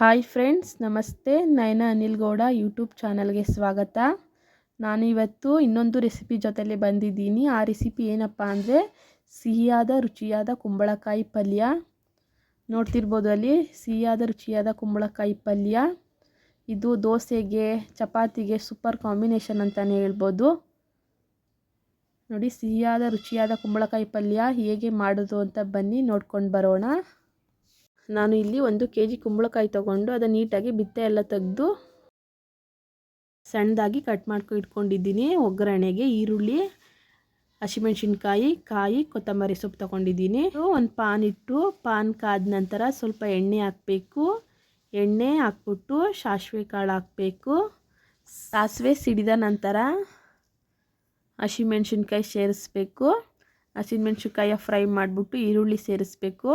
Hi friends, ನಮಸ್ತೆ. ನಯನ Anil Gowda YouTube ಚಾನಲ್ಗೆ ಸ್ವಾಗತ. ನಾನು ಇವತ್ತು ಇನ್ನೊಂದು ರೆಸಿಪಿ ಜೊತೆಲಿ ಬಂದಿದ್ದೀನಿ. ಆ ರೆಸಿಪಿ ಏನಪ್ಪ ಅಂದರೆ ಸಿಹಿಯಾದ ರುಚಿಯಾದ ಕುಂಬಳಕಾಯಿ ಪಲ್ಯ. ನೋಡ್ತಿರ್ಬೋದು ಅಲ್ಲಿ, ಸಿಹಿಯಾದ ರುಚಿಯಾದ ಕುಂಬಳಕಾಯಿ ಪಲ್ಯ. ಇದು ದೋಸೆಗೆ, ಚಪಾತಿಗೆ ಸೂಪರ್ ಕಾಂಬಿನೇಷನ್ ಅಂತಲೇ ಹೇಳ್ಬೋದು. ನೋಡಿ, ಸಿಹಿಯಾದ ರುಚಿಯಾದ ಕುಂಬಳಕಾಯಿ ಪಲ್ಯ ಹೇಗೆ ಮಾಡೋದು ಅಂತ ಬನ್ನಿ, ನೋಡ್ಕೊಂಡು ಬರೋಣ. ನಾನು ಇಲ್ಲಿ ಒಂದು ಕೆ ಜಿ ಕುಂಬಳಕಾಯಿ ತೊಗೊಂಡು ಅದನ್ನು ನೀಟಾಗಿ ಬಿತ್ತೆ ಎಲ್ಲ ತೆಗೆದು ಸಣ್ಣದಾಗಿ ಕಟ್ ಮಾಡ್ಕೊ ಇಟ್ಕೊಂಡಿದ್ದೀನಿ. ಒಗ್ಗರಣೆಗೆ ಈರುಳ್ಳಿ, ಹಸಿಮೆಣ್ಸಿನ್ಕಾಯಿ, ಕಾಯಿ, ಕೊತ್ತಂಬರಿ ಸೊಪ್ಪು ತೊಗೊಂಡಿದ್ದೀನಿ. ಒಂದು ಪಾನ್ ಇಟ್ಟು ಪಾನ್ ಕಾದ ನಂತರ ಸ್ವಲ್ಪ ಎಣ್ಣೆ ಹಾಕಬೇಕು. ಎಣ್ಣೆ ಹಾಕ್ಬಿಟ್ಟು ಸಾಸಿವೆ ಕಾಳು ಹಾಕಬೇಕು. ಸಾಸಿವೆ ಸಿಡಿದ ನಂತರ ಹಸಿಮೆಣ್ಸಿನ್ಕಾಯಿ ಸೇರಿಸ್ಬೇಕು. ಹಸಿಮೆಣ್ಸಿನ್ಕಾಯಿ ಫ್ರೈ ಮಾಡಿಬಿಟ್ಟು ಈರುಳ್ಳಿ ಸೇರಿಸ್ಬೇಕು.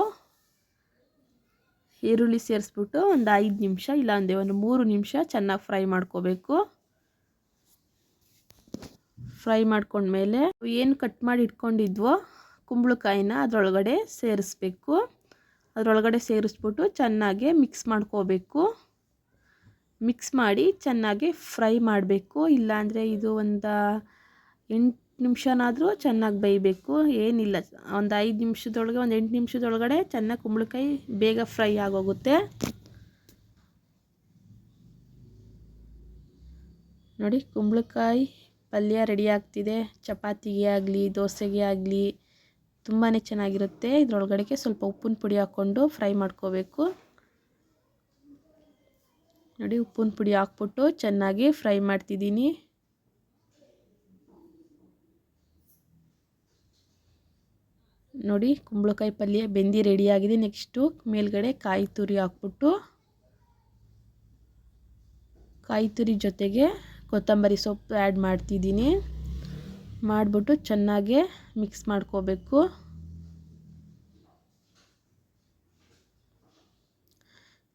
ಈರುಳ್ಳಿ ಸೇರಿಸ್ಬಿಟ್ಟು ಒಂದು ಐದು ನಿಮಿಷ, ಇಲ್ಲಾಂದರೆ ಒಂದು ಮೂರು ನಿಮಿಷ ಚೆನ್ನಾಗಿ ಫ್ರೈ ಮಾಡ್ಕೋಬೇಕು. ಫ್ರೈ ಮಾಡ್ಕೊಂಡ್ಮೇಲೆ ಏನು ಕಟ್ ಮಾಡಿ ಇಟ್ಕೊಂಡಿದ್ವೋ ಕುಂಬಳಕಾಯಿನ ಅದರೊಳಗಡೆ ಸೇರಿಸ್ಬೇಕು. ಅದರೊಳಗಡೆ ಸೇರಿಸ್ಬಿಟ್ಟು ಚೆನ್ನಾಗಿ ಮಿಕ್ಸ್ ಮಾಡ್ಕೋಬೇಕು. ಮಿಕ್ಸ್ ಮಾಡಿ ಚೆನ್ನಾಗಿ ಫ್ರೈ ಮಾಡಬೇಕು. ಇಲ್ಲಾಂದರೆ ಇದು ಒಂದು ಎಂಟು ನಿಮಿಷನಾದರೂ ಚೆನ್ನಾಗಿ ಬೇಯಬೇಕು. ಏನಿಲ್ಲ. ಒಂದು ಐದು ನಿಮಿಷದೊಳಗೆ, ಒಂದು ಎಂಟು ನಿಮಿಷದೊಳಗಡೆ ಚೆನ್ನಾಗಿ ಕುಂಬಳಕಾಯಿ ಬೇಗ ಫ್ರೈ ಆಗೋಗುತ್ತೆ. ನೋಡಿ, ಕುಂಬಳಕಾಯಿ ಪಲ್ಯ ರೆಡಿ ಆಗ್ತಿದೆ. ಚಪಾತಿಗೆ ಆಗಲಿ, ದೋಸೆಗೆ ಆಗಲಿ ತುಂಬಾ ಚೆನ್ನಾಗಿರುತ್ತೆ. ಇದರೊಳಗಡೆಗೆ ಸ್ವಲ್ಪ ಉಪ್ಪಿನ ಪುಡಿ ಹಾಕ್ಕೊಂಡು ಫ್ರೈ ಮಾಡ್ಕೋಬೇಕು. ನೋಡಿ, ಉಪ್ಪಿನ ಪುಡಿ ಹಾಕ್ಬಿಟ್ಟು ಚೆನ್ನಾಗಿ ಫ್ರೈ ಮಾಡ್ತಿದ್ದೀನಿ. ನೋಡಿ, ಕುಂಬಳಕಾಯಿ ಪಲ್ಯ ಬೆಂದಿ ರೆಡಿಯಾಗಿದೆ ನೆಕ್ಸ್ಟು ಮೇಲ್ಗಡೆ ಕಾಯಿ ತುರಿ ಹಾಕ್ಬಿಟ್ಟು, ಕಾಯಿ ತುರಿ ಜೊತೆಗೆ ಕೊತ್ತಂಬರಿ ಸೊಪ್ಪು ಆ್ಯಡ್ ಮಾಡ್ತಿದ್ದೀನಿ. ಮಾಡಿಬಿಟ್ಟು ಚೆನ್ನಾಗೆ ಮಿಕ್ಸ್ ಮಾಡ್ಕೋಬೇಕು.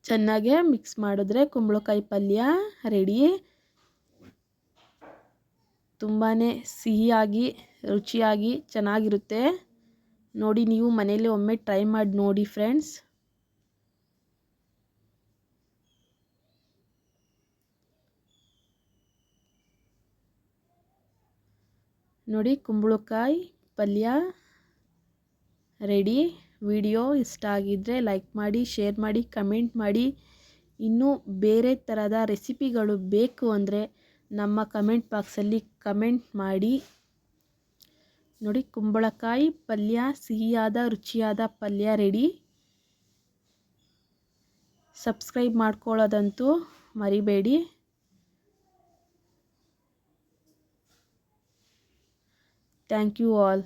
ಚೆನ್ನಾಗೆ ಮಿಕ್ಸ್ ಮಾಡಿದ್ರೆ ಕುಂಬಳಕಾಯಿ ಪಲ್ಯ ರೆಡಿ ತುಂಬಾ ಸಿಹಿಯಾಗಿ, ರುಚಿಯಾಗಿ ಚೆನ್ನಾಗಿರುತ್ತೆ. ನೋಡಿ ನೀವು ಮನೆಯಲ್ಲೇ ಒಮ್ಮೆ ಟ್ರೈ ಮಾಡಿ ನೋಡಿ ಫ್ರೆಂಡ್ಸ್ ನೋಡಿ ಕುಂಬಳಕಾಯಿ ಪಲ್ಯ ರೆಡಿ ವಿಡಿಯೋ ಇಷ್ಟ ಆಗಿದ್ದರೆ ಲೈಕ್ ಮಾಡಿ ಶೇರ್ ಮಾಡಿ ಕಮೆಂಟ್ ಮಾಡಿ. ಇನ್ನೂ ಬೇರೆ ಥರದ ರೆಸಿಪಿಗಳು ಬೇಕು ಅಂದರೆ ನಮ್ಮ ಕಮೆಂಟ್ ಬಾಕ್ಸಲ್ಲಿ ಕಮೆಂಟ್ ಮಾಡಿ. ನೋಡಿ ಕುಂಬಳಕಾಯಿ ಪಲ್ಯ ಸಿಹಿಯಾದ ರುಚಿಯಾದ ಪಲ್ಯ ರೆಡಿ. ಸಬ್ಸ್ಕ್ರೈಬ್ ಮಾಡ್ಕೊಳ್ಳೋದಂತೂ ಮರಿಬೇಡಿ. Thank you all.